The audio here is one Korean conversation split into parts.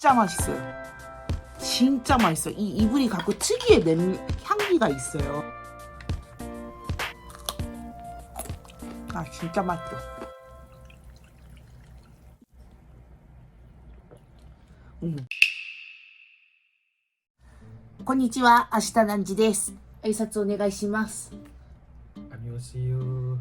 진짜 맛있어요. 진짜 맛있어. 이 이불이 갖고 특유의 냄 향기가 있어요. 아 진짜 맛있어. 음. こんにちは、明日何時です。挨拶お願いします。 안녕하세요.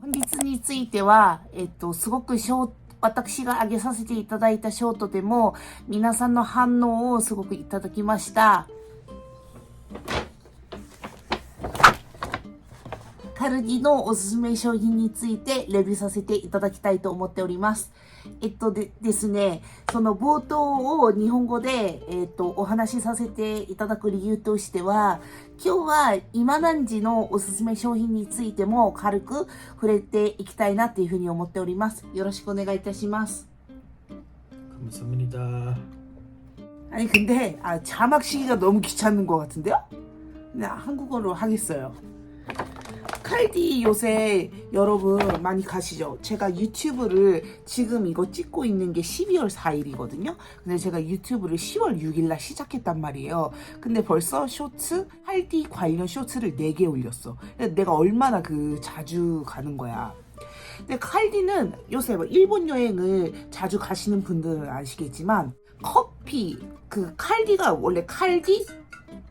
本日については、えっと、すごくショート、 私が上げさせていただいたショートでも、皆さんの反応をすごくいただきました。カルディのおすすめ商品についてレビューさせていただきたいと思っております。えっとでですね、その冒頭を日本語で、えっと、お話しさせていただく理由としては、今日は今何時のおすすめ商品についても軽く触れていきたいなというふうに思っております。よろしくお願いいたします。 감사합니다. 아니 근데 아, 자막 시기가 너무 귀찮은 것 같은데요? 그냥 한국어로 하겠어요. 칼디 요새 여러분 많이 가시죠? 제가 유튜브를 지금 이거 찍고 있는 게 12월 4일이거든요. 근데 제가 유튜브를 10월 6일 날 시작했단 말이에요. 근데 벌써 쇼츠 칼디 관련 쇼츠를 4개 올렸어. 내가 얼마나 그 자주 가는 거야. 근데 칼디는 요새 뭐 일본 여행을 자주 가시는 분들은 아시겠지만 커피 그 칼디가 원래 칼디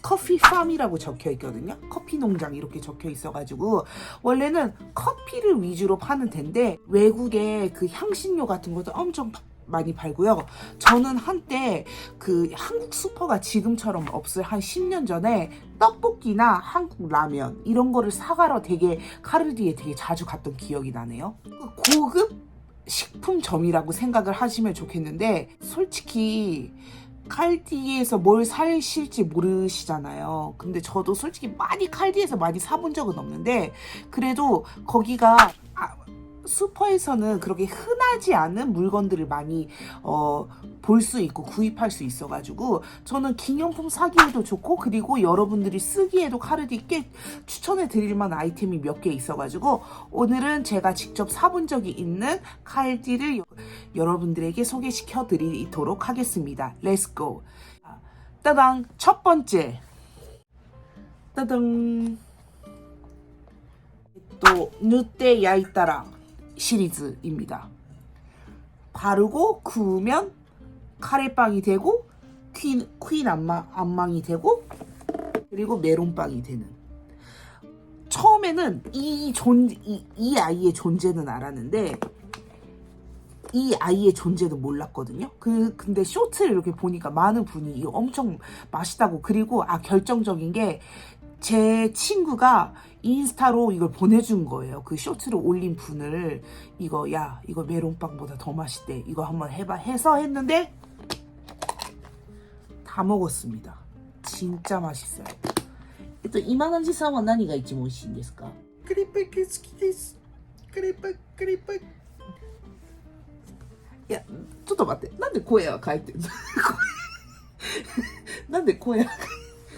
커피 팜이라고 적혀 있거든요. 커피 농장 이렇게 적혀 있어가지고 원래는 커피를 위주로 파는 텐데 외국에 그 향신료 같은 것도 엄청 파- 많이 팔고요. 저는 한때 그 한국 슈퍼가 지금처럼 없을 한 10년 전에 떡볶이나 한국 라면 이런 거를 사가러 되게 카르디에 되게 자주 갔던 기억이 나네요. 그 고급 식품점이라고 생각을 하시면 좋겠는데 솔직히 칼디에서 뭘 사실지 모르시잖아요. 근데 저도 솔직히 많이 칼디에서 많이 사본 적은 없는데 그래도 거기가 아, 슈퍼에서는 그렇게 흔하지 않은 물건들을 많이 어, 볼 수 있고 구입할 수 있어가지고 저는 기념품 사기에도 좋고 그리고 여러분들이 쓰기에도 카르디 꽤 추천해 드릴 만한 아이템이 몇 개 있어가지고 오늘은 제가 직접 사본 적이 있는 칼디를 여- 여러분들에게 소개시켜 드리도록 하겠습니다. 렛츠고 따당 첫 번째. 따당. 또 누떼 야이따라 시리즈입니다. 바르고 구우면 카레빵이 되고 퀸, 퀸 안마, 안망이 되고 그리고 메론빵이 되는 처음에는 이 존, 이, 이 아이의 존재는 알았는데 이 아이의 존재는 몰랐거든요. 그 근데 쇼트를 이렇게 보니까 많은 분이 엄청 맛있다고 그리고 아 결정적인 게 제 친구가 인스타로 이걸 보내준 거예요. 그 쇼트를 올린 분을 이거 야 이거 메론빵보다 더 맛있대. 이거 한번 해봐 해서 했는데 다 먹었습니다. 진짜 맛있어요. 또 이만한 지사와 何が一番美味しいんですか 크리빵 스키데스. 크리빵 크리빵. いや、ちょっと待って。なんで声が変えてんのなんで声があの 우리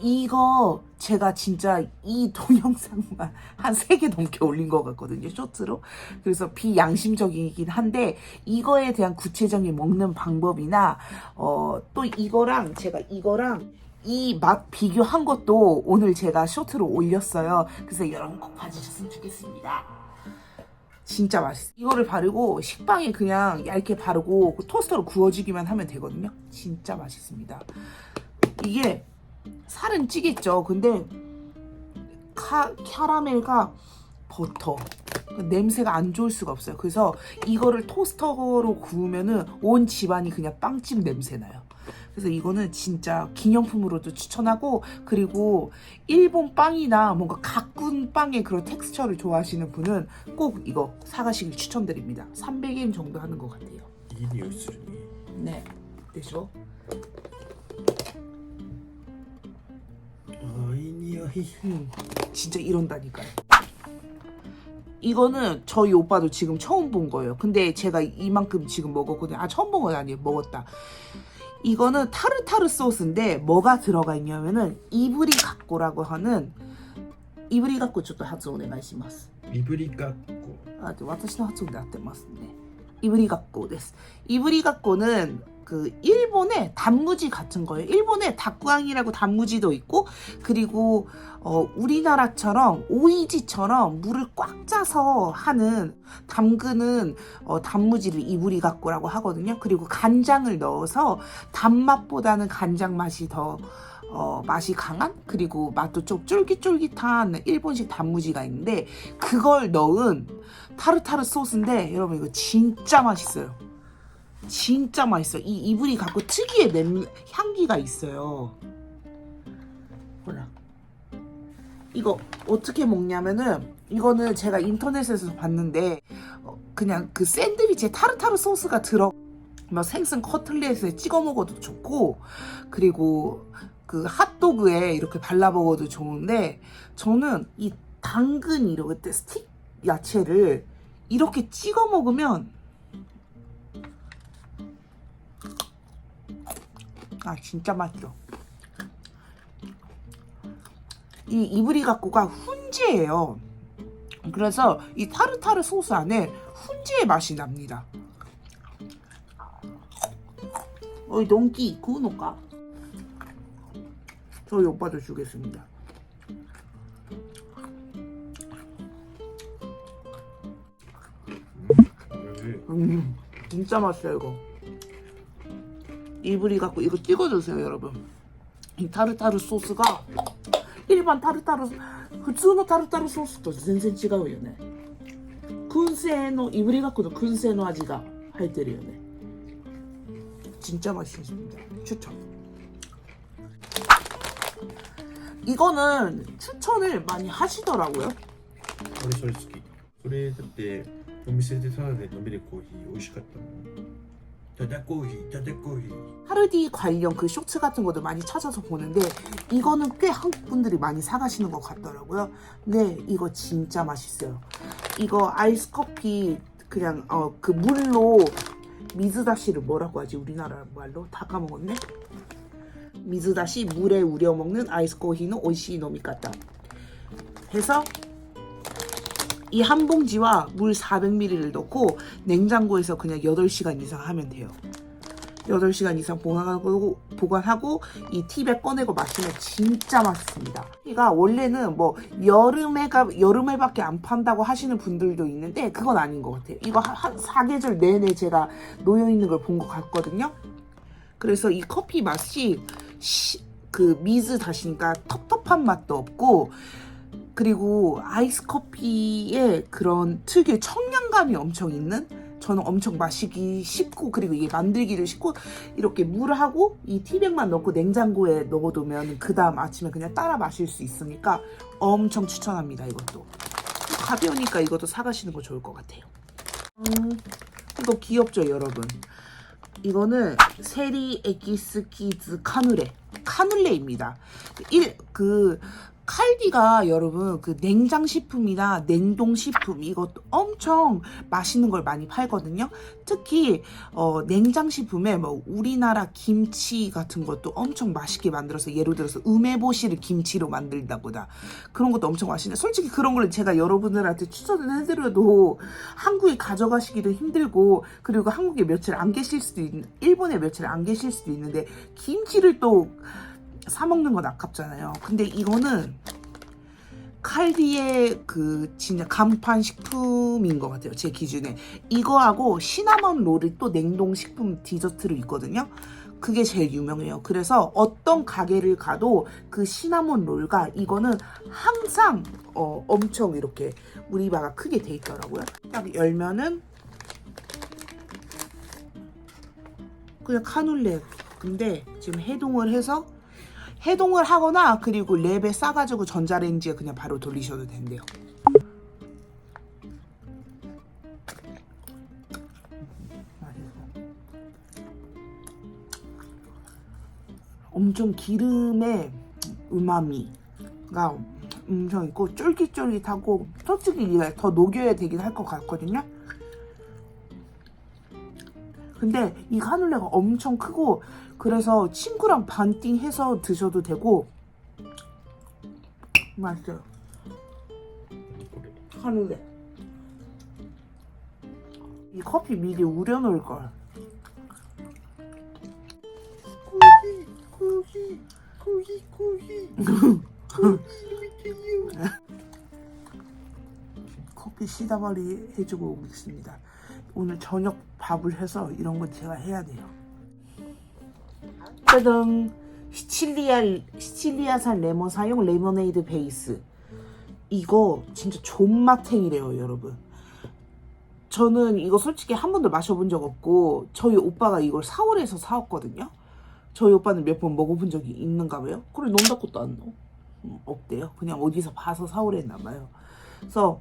이거 제가 진짜 이 동영상만 한 세 개 넘게 올린 것 같거든요, 쇼트로. 그래서 비양심적이긴 한데 이거에 대한 구체적인 먹는 방법이나 어, 또 이거랑 제가 이거랑 이 맛 비교한 것도 오늘 제가 쇼트로 올렸어요. 그래서 여러분 꼭 봐주셨으면 좋겠습니다. 진짜 맛있어. 이거를 바르고 식빵에 그냥 얇게 바르고 그 토스터로 구워주기만 하면 되거든요. 진짜 맛있습니다. 이게 살은 찌겠죠. 근데 카, 캐러멜과 버터 그 냄새가 안 좋을 수가 없어요. 그래서 이거를 토스터로 구우면은 온 집안이 그냥 빵집 냄새 나요. 그래서 이거는 진짜 기념품으로도 추천하고 그리고 일본 빵이나 뭔가 가꾼 빵의 그런 텍스처를 좋아하시는 분은 꼭 이거 사가시길 추천드립니다. 300엔 정도 하는 것 같아요. 이 뉴스를. 네. 되죠? 아이 니어히. 음, 진짜 이런다니까요. 이거는 저희 오빠도 지금 처음 본 거예요. 근데 제가 이만큼 지금 먹었거든요. 아 처음 본 건 아니에요. 먹었다. 이거는 타르타르 소스인데 뭐가 들어가 있냐면은 이브리 각고라고 하는 이브리 각고 ちょっと発音お願いします。いぶりがっこあで私の発音で合ってますね. 이브리 각고 です. 이브리 각고는 그 일본의 단무지 같은 거예요. 일본에 닭광이라고 단무지도 있고 그리고 어, 우리나라처럼 오이지처럼 물을 꽉 짜서 하는 담그는 어, 단무지를 이브리 각고라고 하거든요. 그리고 간장을 넣어서 단맛보다는 간장 맛이 더 어, 맛이 강한 그리고 맛도 좀 쫄깃쫄깃한 일본식 단무지가 있는데 그걸 넣은 타르타르 소스인데 여러분 이거 진짜 맛있어요. 진짜 맛있어. 이 이불이 갖고 특유의 냄 향기가 있어요. 몰라. 이거 어떻게 먹냐면은 이거는 제가 인터넷에서 봤는데 어, 그냥 그 샌드위치에 타르타르 소스가 들어 뭐 생선 커틀렛에 찍어 먹어도 좋고 그리고 그 핫도그에 이렇게 발라 먹어도 좋은데 저는 이 당근 이렇게 스틱 야채를 이렇게 찍어 먹으면 아 진짜 맛있어. 이 이브리 가꾸가 훈제예요. 그래서 이 타르타르 소스 안에 훈제의 맛이 납니다. 어이 농기 구우노까? 저희 오빠도 주겠습니다. 왜 음, 진짜 맛있어요 이거. 이불이 갖고 이거 찍어주세요 여러분. 이 타르타르 소스가 일반 타르타르 普通の 타르타르 소스と全然違うよね。燻製のいぶりがっこの燻製の味が入ってるよね。 진짜 맛있습니다. 추천. 이거는 추천을 많이 하시더라고요. 俺それ好きそれだってお店でタダで飲めるコーヒー美 저작고기 저작고기 하르디 관련 그 쇼츠 같은 것도 많이 찾아서 보는데 이거는 꽤 한국 분들이 많이 사가시는 것 같더라고요. 네, 이거 진짜 맛있어요. 이거 아이스 커피 그냥 어 그 물로 미즈다시를 뭐라고 하지 우리나라 말로 다 까먹었네. 미즈다시 물에 우려 먹는 아이스 커피는 오이시노미 같다. 해서 이 한 봉지와 물 400ml를 넣고 냉장고에서 그냥 8시간 이상 하면 돼요. 8시간 이상 보관하고, 보관하고 이 팁에 꺼내고 마시면 진짜 맛있습니다. 이가 원래는 뭐 여름에가 여름에밖에 안 판다고 하시는 분들도 있는데 그건 아닌 것 같아요. 이거 한, 한 사계절 내내 제가 놓여 있는 걸 본 것 같거든요. 그래서 이 커피 맛이 시- 그 미즈 다시니까 텁텁한 맛도 없고 그리고 아이스 커피의 그런 특유의 청량감이 엄청 있는? 저는 엄청 마시기 쉽고 그리고 이게 만들기도 쉽고 이렇게 물하고 이 티백만 넣고 냉장고에 넣어두면 그 다음 아침에 그냥 따라 마실 수 있으니까 엄청 추천합니다 이것도. 가벼우니까 이것도 사가시는 거 좋을 것 같아요. 음, 이거 귀엽죠 여러분? 이거는 세리 에기스 키즈 카누레 카눌레입니다. 일, 그 칼디가 여러분 그 냉장 식품이나 냉동 식품 이것도 엄청 맛있는 걸 많이 팔거든요. 특히 어, 냉장 식품에 뭐 우리나라 김치 같은 것도 엄청 맛있게 만들어서 예를 들어서 음해보시를 김치로 만들다보다 그런 것도 엄청 맛있는데 솔직히 그런 걸 제가 여러분들한테 추천을 해드려도 한국에 가져가시기도 힘들고 그리고 한국에 며칠 안 계실 수도 있는 일본에 며칠 안 계실 수도 있는데 김치를 또 사 먹는 건 아깝잖아요. 근데 이거는 칼디의 그 진짜 간판 식품인 것 같아요. 제 기준에 이거하고 시나몬 롤이 또 냉동 식품 디저트로 있거든요. 그게 제일 유명해요. 그래서 어떤 가게를 가도 그 시나몬 롤과 이거는 항상 어, 엄청 이렇게 우리바가 크게 돼 있더라고요. 딱 열면은 그냥 카눌레. 근데 지금 해동을 해서 해동을 하거나 그리고 랩에 싸가지고 전자레인지에 그냥 바로 돌리셔도 된대요. 엄청 기름의 음마미가 엄청 있고 쫄깃쫄깃하고 솔직히 이게 더 녹여야 되긴 할 것 같거든요. 근데 이 카눌레가 엄청 크고 그래서 친구랑 반띵 해서 드셔도 되고 맛있어요. 한우래. 이 커피 미리 우려놓을 걸. 고기, 고기, 고기, 고기. 커피 시다발이 해주고 있습니다. 오늘 저녁 밥을 해서 이런 거 제가 해야 돼요. 짜잔! 시칠리아, 시칠리아산 레몬 사용 레모네이드 베이스. 이거 진짜 존맛탱이래요, 여러분. 저는 이거 솔직히 한 번도 마셔본 적 없고, 저희 오빠가 이걸 4월에서 사왔거든요. 저희 오빠는 몇 번 먹어본 적이 있는가 봐요. 그래, 논다 것도 안 넣어. 음, 없대요. 그냥 어디서 봐서 4월에 나봐요. 그래서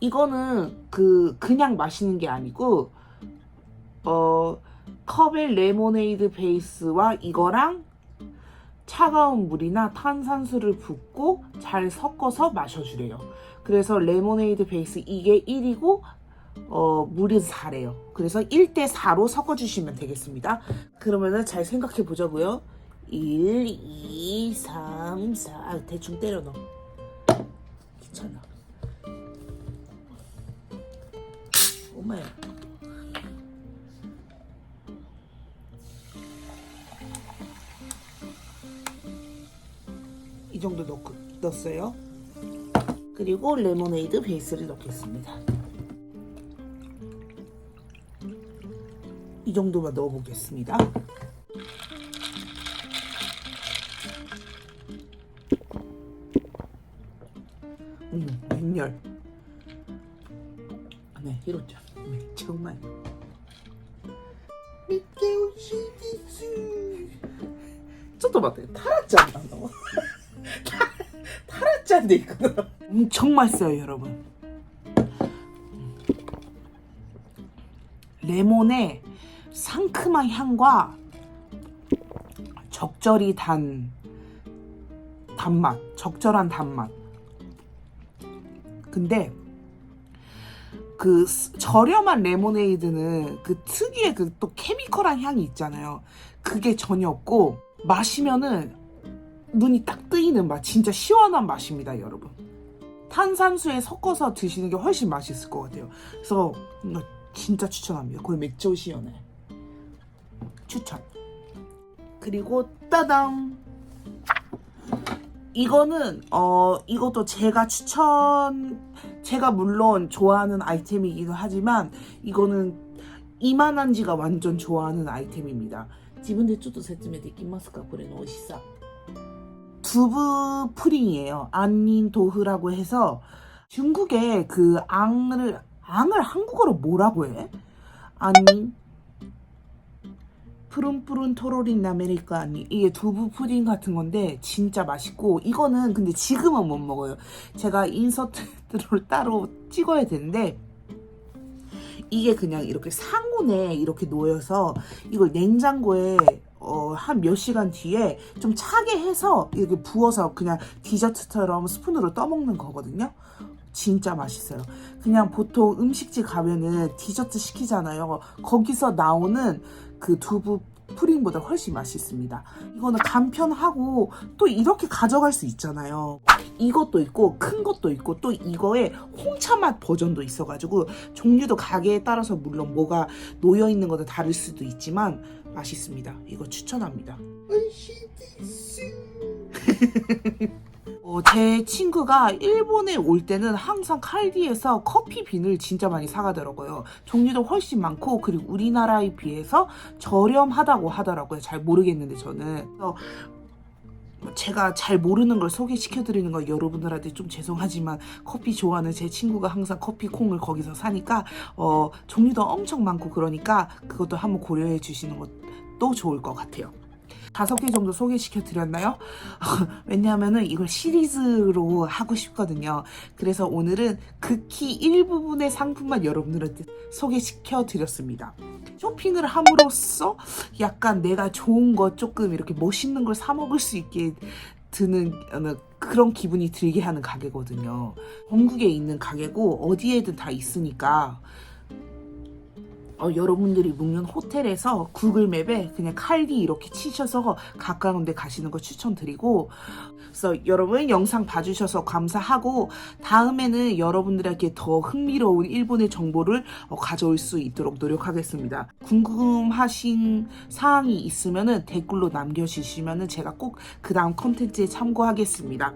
이거는 그 그냥 마시는 게 아니고 어 컵에 레모네이드 베이스와 이거랑 차가운 물이나 탄산수를 붓고 잘 섞어서 마셔주래요. 그래서 레모네이드 베이스 이게 1이고 어 물이 4래요. 그래서 1대 4로 섞어주시면 되겠습니다. 그러면은 잘 생각해 보자고요. 1, 2, 3, 4 아, 대충 때려 넣어. 귀찮아. 엄마야. 정도 넣고, 넣었어요. 그리고 레모네이드 베이스를 넣겠습니다. 이 정도만 넣어보겠습니다. 음, 맹렬. 네, 이렇죠. 네, 정말. 미케오 시디스. 저도 맞아요. 타라짠 나 너. 타라짠데 있거든. 엄청 맛있어요, 여러분. 레몬의 상큼한 향과 적절히 단 단맛, 적절한 단맛. 근데 그 스- 저렴한 레모네이드는 그 특유의 그 또 케미컬한 향이 있잖아요. 그게 전혀 없고 마시면은 눈이 딱 뜨이는 맛, 진짜 시원한 맛입니다, 여러분. 탄산수에 섞어서 드시는 게 훨씬 맛있을 것 같아요. 그래서 이거 진짜 추천합니다. 거의 맥주 시연해. 추천. 그리고 따당. 이거는 어 이것도 제가 추천 제가 물론 좋아하는 아이템이기도 하지만 이거는 이만한 지가 완전 좋아하는 아이템입니다. 自分でちょっと説明できますかこれの美味しさ 두부 프링이에요. 안닌 도흐라고 해서 중국의 그 앙을 앙을 한국어로 뭐라고 해? 안닌 푸른푸른 토로린 나메리카 아니 이게 두부 푸딩 같은 건데 진짜 맛있고 이거는 근데 지금은 못 먹어요. 제가 인서트를 따로 찍어야 되는데 이게 그냥 이렇게 상온에 이렇게 놓여서 이걸 냉장고에 어, 한 몇 시간 뒤에 좀 차게 해서 이렇게 부어서 그냥 디저트처럼 스푼으로 떠먹는 거거든요. 진짜 맛있어요. 그냥 보통 음식집 가면은 디저트 시키잖아요. 거기서 나오는 그 두부 프링보다 훨씬 맛있습니다. 이거는 간편하고 또 이렇게 가져갈 수 있잖아요. 이것도 있고 큰 것도 있고 또 이거에 홍차 맛 버전도 있어가지고 종류도 가게에 따라서 물론 뭐가 놓여 있는 것도 다를 수도 있지만 맛있습니다. 이거 추천합니다. 어, 제 친구가 일본에 올 때는 항상 칼디에서 커피 빈을 진짜 많이 사가더라고요. 종류도 훨씬 많고 그리고 우리나라에 비해서 저렴하다고 하더라고요. 잘 모르겠는데 저는. 제가 잘 모르는 걸 소개시켜드리는 거 여러분들한테 좀 죄송하지만 커피 좋아하는 제 친구가 항상 커피 콩을 거기서 사니까 어, 종류도 엄청 많고 그러니까 그것도 한번 고려해 주시는 것도 좋을 것 같아요. 다섯 개 정도 소개시켜 드렸나요? 왜냐하면은 이걸 시리즈로 하고 싶거든요. 그래서 오늘은 극히 일부분의 상품만 여러분들한테 소개시켜 드렸습니다. 쇼핑을 함으로써 약간 내가 좋은 거 조금 이렇게 멋있는 걸 사 먹을 수 있게 드는 어느 그런 기분이 들게 하는 가게거든요. 전국에 있는 가게고 어디에든 다 있으니까 어, 여러분들이 묵는 호텔에서 구글 맵에 그냥 칼디 이렇게 치셔서 가까운 데 가시는 거 추천드리고 그래서 여러분 영상 봐주셔서 감사하고 다음에는 여러분들에게 더 흥미로운 일본의 정보를 어, 가져올 수 있도록 노력하겠습니다. 궁금하신 사항이 있으면 댓글로 남겨주시면 제가 꼭 그 다음 컨텐츠에 참고하겠습니다.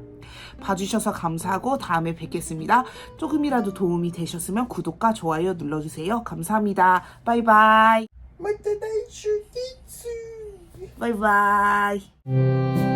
봐주셔서 감사하고 다음에 뵙겠습니다. 조금이라도 도움이 되셨으면 구독과 좋아요 눌러주세요. 감사합니다. 바이바이. 주겠어 바이바이.